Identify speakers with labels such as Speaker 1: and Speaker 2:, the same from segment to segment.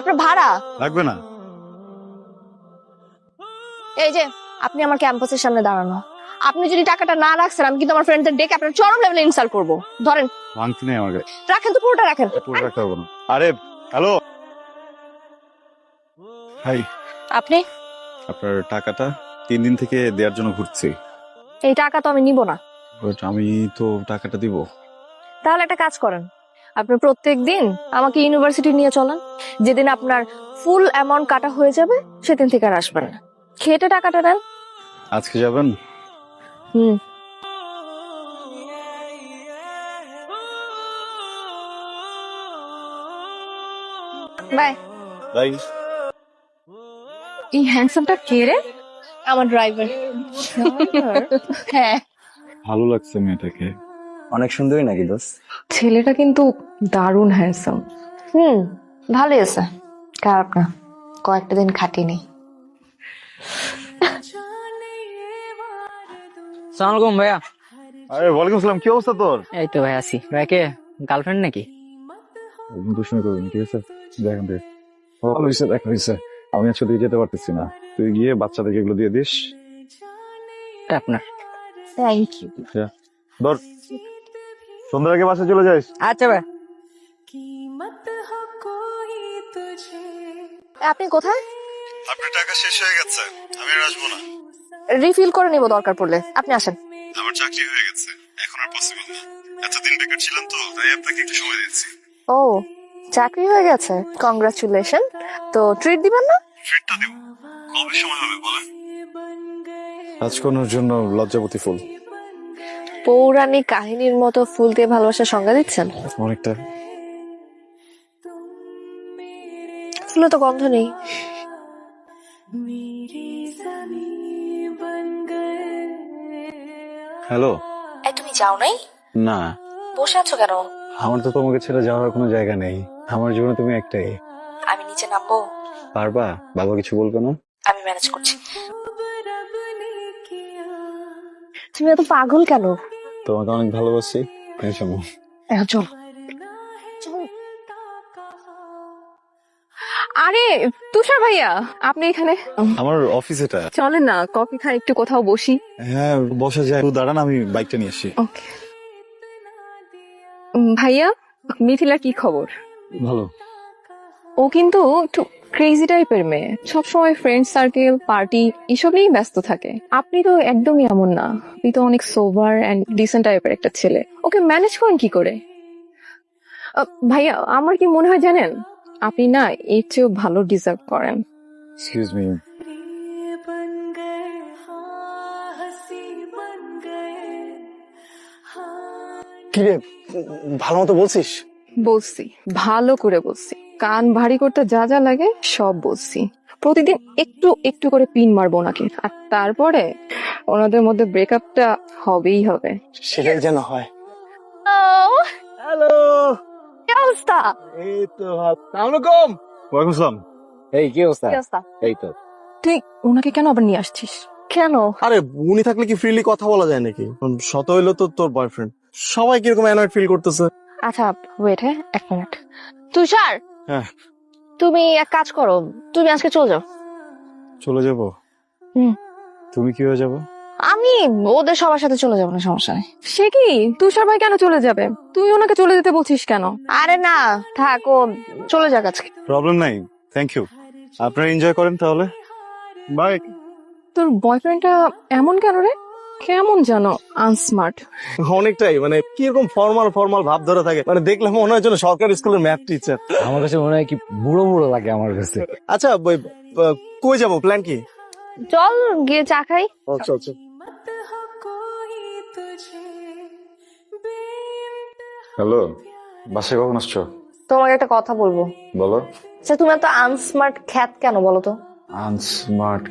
Speaker 1: আপনার ভাড়া?
Speaker 2: লাগবে না।
Speaker 1: এই যে আপনি আমার ক্যাম্পাসের সামনে দাঁড়ানো। আপনি যদি টাকাটা না রাখছেন আমি কিন্তু আমার ফ্রেন্ডদের ডেকে আপনার চরম লেভেলে ইনসাল্ট করব। ধরেন।
Speaker 2: ভাঙতি নেই আমার কাছে
Speaker 1: রাখেন তো পুরোটা রাখেন।
Speaker 2: পুরো রাখতে পারব না। আরে হ্যালো? হাই।
Speaker 1: আপনি?
Speaker 2: আপনার টাকাটা তিন দিন থেকে দেওয়ার জন্য ঘুরছি।
Speaker 1: এই টাকা তো আমি নিব না।
Speaker 2: আমি তো টাকাটা দিব।
Speaker 1: তাহলে একটা কাজ করেন। আপনি প্রত্যেক দিন আমাকে ইউনিভার্সিটি নিয়ে চলেন। যেদিন আপনার ফুল অ্যামাউন্ট কাটা হয়ে যাবে সেদিন থেকে আর আসবেন না। খেটে টাকাটা নেন
Speaker 2: আজকে যাবেন?
Speaker 1: হুম। বাই।
Speaker 2: তাই
Speaker 1: এই হ্যান্ডসামটা কে রে? আমার ড্রাইভার হ্যাঁ।
Speaker 2: ভালো লাগছে মেয়েটাকে।
Speaker 3: অনেক সুন্দরী নাকি দোষ
Speaker 4: ছেলেটা কিন্তু দারুণ হ্যান্ডসাম
Speaker 1: হুম ভালোই আছে। খারাপ না কয়েকটা দিন খাটিনি
Speaker 5: সালামালাইকুম ভাইয়া।
Speaker 2: আরে ওয়ালাইকুম আসসালাম কি অবস্থা তোর?
Speaker 5: এই তো ভাই আছি। ভাইকে গার্লফ্রেন্ড নাকি?
Speaker 2: দুষ্মি করবি ঠিক আছে? দেখেন দেখ। ভালো হয়েছে দেখা হয়েছে। আমি আসলে যেতে পারতেছি না। তুই গিয়ে বাচ্চাদেরকে এগুলো দিয়ে দিস।
Speaker 5: এটা আপনার।
Speaker 1: থ্যাংক ইউ
Speaker 2: ধর। সন্ধ্যার আগে বাসায় চলে যাস?
Speaker 5: আচ্ছা ভাই।
Speaker 1: আপনি কোথায়?
Speaker 2: আপনার টাকা শেষ হয়ে গেছে আমি আর আসব না।
Speaker 1: রিফিল করে নিব দরকার পড়লে। আপনি আসেন।
Speaker 2: আমার চাকরি হয়ে গেছে এখন আর পসিবল না। এতদিন বেকার ছিলাম তো তাই আপনাকে একটু সময় দিচ্ছি।
Speaker 1: ও চাকরি হয়ে গেছে। কংগ্রাচুলেশন তো ট্রিট দিবেন না?
Speaker 2: ট্রিটটা দেব। কবে সময় হবে বলেন? রাজকন্যার জন্য লজ্জাপতি ফুল।
Speaker 1: পৌরাণিক কাহিনীর মতো ফুল দিয়ে ভালোবাসার সংজ্ঞা দিচ্ছেন?
Speaker 2: অনেকটা।
Speaker 1: ফুলে তো গন্ধ নেই।
Speaker 2: হ্যালো।
Speaker 1: এই তুমি যাও নাই?
Speaker 2: না।
Speaker 1: বসে আছো কেন?
Speaker 2: আমার তো তোমাকে ছেড়ে যাওয়ার কোনো জায়গা নেই। আমার জীবনে তুমি একটাই।
Speaker 1: আমি নিচে নামবো।
Speaker 2: পারবা? বাবা কিছু বলবে না?
Speaker 1: আমি ম্যানেজ করছি। তুমি এত পাগল কেন?
Speaker 2: তোমাকে অনেক ভালোবাসি। এসো
Speaker 1: এখন চল।
Speaker 4: আরে তুষার ভাইয়া আপনি এখানে?
Speaker 2: আমার অফিস এটা।
Speaker 4: চলেন না কফি খাই একটু কোথাও বসি।
Speaker 2: হ্যাঁ বসা যায়। দাঁড়ান আমি বাইকটা নিয়ে আসি।
Speaker 4: ওকে। ভাইয়া মিথিলার কি খবর?
Speaker 2: ভালো।
Speaker 4: ও কিন্তু একটু ক্রেজি টাইপের মেয়ে। সবসময় ফ্রেন্ড সার্কেল পার্টি এসব নিয়েই ব্যস্ত থাকে। আপনি তো একদমই এমন না। আপনি তো অনেক সোভার অ্যান্ড ডিসেন্ট টাইপের একটা ছেলে। ওকে ম্যানেজ করেন কি করে? ভাইয়া আমার কি মনে হয় জানেন? আপনি না এর চেয়েও ভালো ডিজার্ভ করেন।
Speaker 2: এক্সকিউজ মি
Speaker 3: কিরে ভালো মতো বলছিস?
Speaker 4: বলছি ভালো করে বলছি। কান ভারী করতে যা যা লাগে সব বলছি। প্রতিদিন একটু একটু করে পিন মারবো ওনাকে। আর তারপরে ওনাদের মধ্যে ব্রেকআপটা হবেই হবে।
Speaker 3: সেটাই যেন হয়।
Speaker 1: হ্যালো কি অবস্থা?
Speaker 3: এই তো
Speaker 2: আসসালাম
Speaker 3: এই কি অবস্থা? এই তো।
Speaker 4: তুই ওনাকে কেন আবার নিয়ে আসছিস?
Speaker 1: কেন?
Speaker 6: আরে উনি থাকলে কি ফ্রিলি কথা বলা যায় নাকি? শত হইল তো তোর বয়ফ্রেন্ড সবাই কীরকম অ্যানয়েড ফিল করতেছে?
Speaker 1: আচ্ছা ওয়েট হ্যাঁ এক মিনিট তুষার!
Speaker 2: হ্যাঁ।
Speaker 1: তুমি এক কাজ করো তুমি আজকে চলে যাও।
Speaker 2: চলে যাব?
Speaker 1: হুম।
Speaker 2: তুমি কি হয়ে যাব?
Speaker 1: আমি ওদের সবার সাথে চলে যাব না সমস্যা নেই।
Speaker 4: সে কি? তুষার ভাই কেন চলে যাবে? তুই ওনাকে চলে যেতে বলছিস কেন?
Speaker 1: আরে না থাক ও চলে যাক আজকে।
Speaker 2: প্রবলেম নাই থ্যাংক ইউ আপনারা এনজয় করেন তাহলে। বাই
Speaker 4: তোর বয়ফ্রেন্ডটা এমন কেন রে? কেমন জানো আনস্মার্ট
Speaker 6: অনেকটাই মানে কীরকম ফর্মাল ফর্মাল ভাব ধরে থাকে। মানে দেখলে মনে হয় যেন সরকারি স্কুলের ম্যাথ টিচার
Speaker 3: আমার কাছে মনে হয় কি বুড়ো বুড়ো লাগে আমার কাছে।
Speaker 6: আচ্ছা ওই, আহ, কই যাব? প্ল্যান কি?
Speaker 1: চল গিয়ে চা খাই।
Speaker 6: আচ্ছা আচ্ছা।
Speaker 2: হ্যালো বাসায় কখন আসছো?
Speaker 1: তোমাকে একটা কথা বলব।
Speaker 2: বলো।
Speaker 1: আচ্ছা তুমি এত আনস্মার্ট খ্যাত কেন বলো তো?
Speaker 2: আনস্মার্ট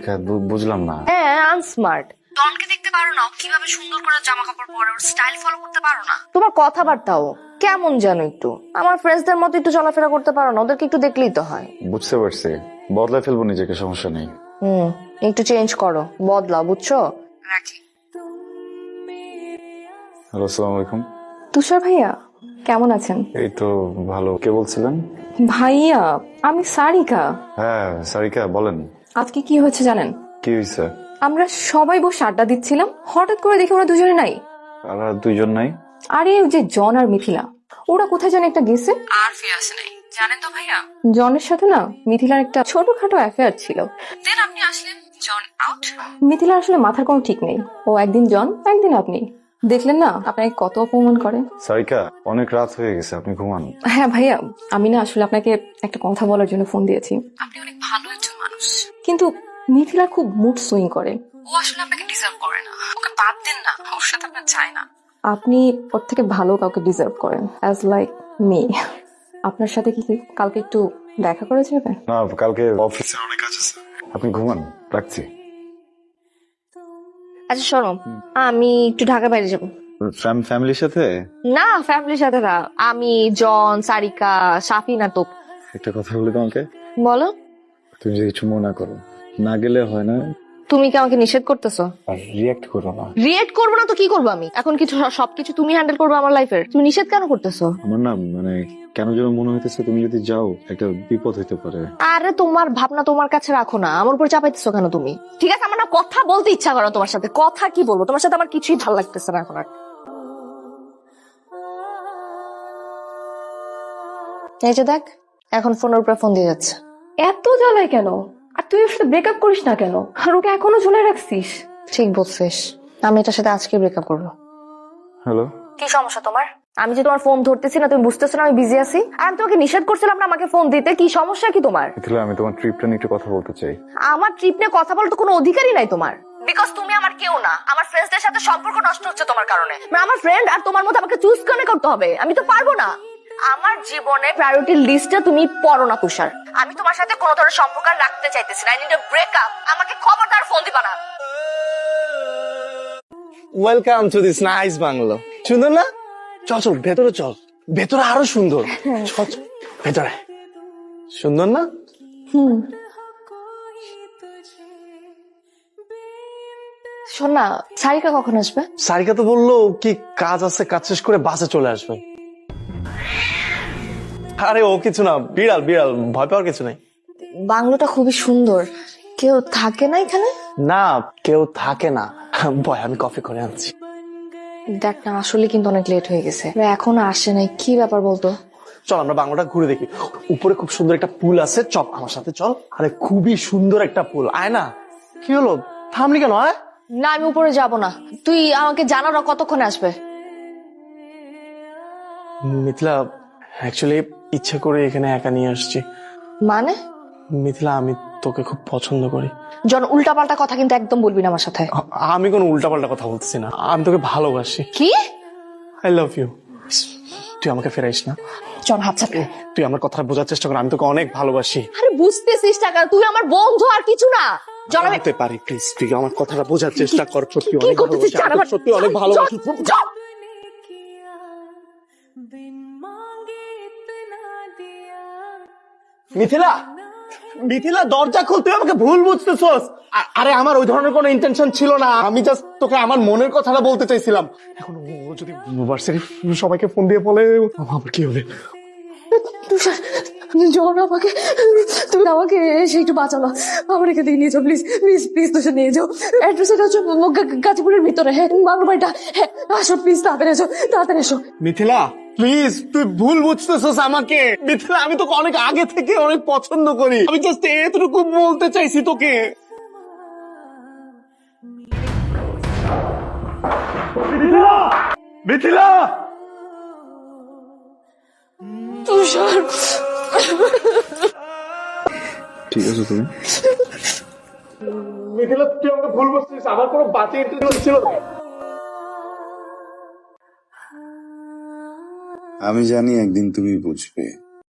Speaker 2: বুঝলাম না।
Speaker 1: হ্যাঁ আনস্মার্ট ডনকে দেখতে পারো না কীভাবে সুন্দর করে জামা কাপড় পরে ওর স্টাইল ফলো করতে পারো না। তোমার কথাবার্তাও কেমন জানো একটু? আমার ফ্রেন্ডসদের মতো একটু চলাফেরা করতে পারো না ওদেরকে একটু দেখলেই তো হয়।
Speaker 2: বুঝতে পারছি। বদলায় ফেলব নিজেকে সমস্যা নেই।
Speaker 1: হুম একটু চেঞ্জ করো বদলাও বুঝছ? রাখি।
Speaker 2: হ্যালো আসসালামু আলাইকুম।
Speaker 4: তুষার ভাইয়া কেমন আছেন?
Speaker 2: এই তো ভালো। কে বলছিলেন?
Speaker 4: ভাইয়া আমি সারিকা।
Speaker 2: হ্যাঁ সারিকা বলেন।
Speaker 4: আজকে কি হয়েছে জানেন?
Speaker 2: কি হয়েছে?
Speaker 4: আমরা সবাই বসে আড্ডা দিচ্ছিলাম হঠাৎ করে দেখি ওরা দুজনে নাই।
Speaker 2: আর আর দুইজন নাই?
Speaker 4: আরে ওই যে জন আর মিথিলা ওরা কোথায় জানে একটা গেছে। আর ফিরে আসে নাই জানেন তো ভাইয়া? জনের সাথে না মিথিলার একটা ছোটখাটো অ্যাফেয়ার ছিল। দেন আপনি আসলেন জন আউট মিথিলার আসলে মাথার কোনো ঠিক নেই। ও একদিন জন একদিন আপনি। দেখলেন না আপনাকে কত অপমান করে?
Speaker 2: সারিকা অনেক রাত হয়ে গেছে আপনি ঘুমান।
Speaker 4: হ্যাঁ ভাইয়া আমি না আসলে আপনাকে একটা কথা বলার জন্য ফোন দিয়েছি। আপনি অনেক ভালো একজন মানুষ। কিন্তু মিথিলা খুব মুড সুইং করে। ও আসলে আপনাকে ডিজার্ভ করে না। ওকে বাদ দেন না ওর সাথে আপনার চায় না। আপনি ওর থেকে ভালো কাউকে ডিজার্ভ করেন অ্যাজ লাইক মি আপনার সাথে কি কালকে একটু দেখা করা যাবে?
Speaker 2: না কালকে অফিসে অনেক কাজ আছে। আপনি ঘুমান রাখছি।
Speaker 1: আচ্ছা শোনো আমি একটু ঢাকা বাইরে যাব।
Speaker 2: ফ্যামিলির সাথে?
Speaker 1: না ফ্যামিলির সাথে না। আমি জন সারিকা সাফি নাটক
Speaker 2: একটা কথা বলি তোমাকে?
Speaker 1: বলো।
Speaker 2: তুমি যদি কিছু মনে না করো। না গেলে হয় না।
Speaker 1: তুমি কি আমাকে নিষেধ করতেছো?
Speaker 2: আর রিয়াক্ট করো না।
Speaker 1: রিয়েক্ট করব না তো কি করব আমি? এখন কিছু সবকিছু তুমি হ্যান্ডেল করবে আমার লাইফের তুমি নিষেধ কেন করতেছো?
Speaker 2: আমার না মানে কেন যেন মনে হইতেছে তুমি যদি যাও একটা বিপদ হইতে পারে।
Speaker 1: আরে তোমার ভাবনা তোমার কাছে রাখো না। আমার উপর চাপাইতেছো কেন তুমি? ঠিক আছে আমার না কথা বলতে ইচ্ছা করো তোমার সাথে। কথা কি বলব? তোমার সাথে আমার কিছুই ভালো লাগতেছে না এখন আর। এই যে দেখ এখন ফোনের উপরে ফোন দিয়ে যাচ্ছে।
Speaker 4: এত জ্বালায় কেন? তুই ওর সাথে ব্রেকআপ করিস না কেন? আর ওকে এখনও ঝুলে রাখছিস?
Speaker 1: ঠিক বলছিস। আমি এটার সাথে আজকে ব্রেকআপ করব।
Speaker 2: হ্যালো?
Speaker 1: কি সমস্যা তোমার? আমি যে তোমার ফোন ধরতেছি না তুমি বুঝতেছো না আমি বিজি আছি? আর আমি তোমাকে নিষেধ করছিলাম না আমাকে ফোন দিতে। কি সমস্যা কি তোমার?
Speaker 2: মিথিলা আমি তোমার ট্রিপটা নিয়ে একটু কথা বলতে চাই।
Speaker 1: আমার ট্রিপ নিয়ে কথা বলতে কোনো অধিকারই নাই তোমার। বিকজ তুমি আমার কেউ না। আমার ফ্রেন্ডসদের সাথে সম্পর্ক নষ্ট হচ্ছে তোমার কারণে। মানে আমার ফ্রেন্ড আর তোমার মধ্যে আমাকে চুজ কেন করতে হবে? আমি তো পারব না। আমার জীবনে প্রায়োরিটি লিস্টে তুমি পড়ো না তুষার। আমি তোমার সাথে কোনো ধরনের সম্পর্ক রাখতে চাইতেছি না। আই নিড ব্রেকআপ আমাকে খবরদার ফোন দিবা না।
Speaker 6: Welcome to this nice bungalow সুন্দর না? চল চল ভেতরে চল। ভেতরে আরও সুন্দর। চল চল, ভেতরে। সুন্দর না?
Speaker 1: শোন না সারিকা কখন আসবে?
Speaker 6: সারিকা তো বলল কি কাজ আছে কাজ শেষ করে বাসে চলে আসবে। আরে ও কিছু না বিড়াল বিড়াল ভয় পাওয়ার কিছু নাই।
Speaker 1: বাংলোটা খুবই সুন্দর। কেউ থাকে না এখানে?
Speaker 6: না কেউ থাকে না। ভয় আমি কফি করে আনছি।
Speaker 1: দেখ না আসলে কিন্তু অনেক লেট হয়ে গেছে। এখন আসে নাই কি ব্যাপার বলতো?
Speaker 6: চল আমরা বাংলাটা ঘুরে দেখি। উপরে খুব সুন্দর একটা পুল আছে চল আমার সাথে চল। আরে খুবই সুন্দর একটা পুল। আয় না। কি হলো? থামলি কেন আয়?
Speaker 1: না আমি উপরে যাব না। তুই আমাকে জানার কতক্ষণে আসবে?
Speaker 6: মিথিলা অ্যাকচুয়ালি ইচ্ছে করে এখানে একা নিয়ে আসছি।
Speaker 1: মানে?
Speaker 6: মিথিলা আমি তোকে খুব পছন্দ করি।
Speaker 1: জন উল্টাপাল্টা কথা কিন্তু একদম বলবি না আমার সাথে।
Speaker 6: আ- আমি কোনো উল্টাপাল্টা কথা বলতেছি না। আমি তোকে ভালোবাসি।
Speaker 1: কি?
Speaker 6: আই লাভ ইউ তুই আমাকে ফেরাইস না।
Speaker 1: জন হাত চাপে
Speaker 6: তুই আমার কথাটা বোঝার চেষ্টা কর আমি তোকে অনেক ভালোবাসি।
Speaker 1: আরে বুঝতেছিস টাকা তুই আমার বন্ধু আর কিছু না। জন আমি
Speaker 6: জানতে পারি প্লিজ তুই আমার কথাটা বোঝার চেষ্টা কর সত্যি
Speaker 1: কি
Speaker 6: অনেক
Speaker 1: করতেছিস?
Speaker 6: ভালোবাসি
Speaker 1: জান
Speaker 6: আমি
Speaker 1: আমার
Speaker 6: সত্যি অনেক ভালোবাসি।
Speaker 1: জন,
Speaker 6: মিথিলা মিথিলা দরজা খুল তুই আমাকে ভুল বুঝতেছস। আরে আমার ওই ধরনের কোনো ইন্টেনশন ছিল না। আমি জাস্ট তোকে আমার মনের কথাটা বলতে চাইছিলাম। এখন ও যদি ভার্সিটি সবাইকে ফোন দিয়ে বলে আমার কি হবে?
Speaker 1: তুষার জন আমাকে তুমি আমাকে এসে একটু বাঁচানো আমার এখান থেকে নিয়ে যাও প্লিজ প্লিজ প্লিজ তুষার নিয়ে যাও। অ্যাড্রেস এটা হচ্ছে গাজীপুরের ভিতরে। হ্যাঁ বাংলা বাড়িটা হ্যাঁ আসো প্লিজ তাড়াতাড়ি এসো তাড়াতাড়ি এসো।
Speaker 6: মিথিলা প্লিজ তুই ভুল বুঝতেছস আমাকে। মিথিলা আমি তোকে অনেক আগে থেকে অনেক পছন্দ করি। আমি জাস্ট এতটুকু বলতে চাইছি তোকে। মিথিলা!
Speaker 1: তুষার।
Speaker 2: ঠিক আছে তুমি?
Speaker 6: মিথিলা তুই আমাকে ভুল বুঝছিস। আমার কোনো বাজে ইন্টেনশন ছিল না।
Speaker 7: আমি জানি একদিন তুমি বুঝবে।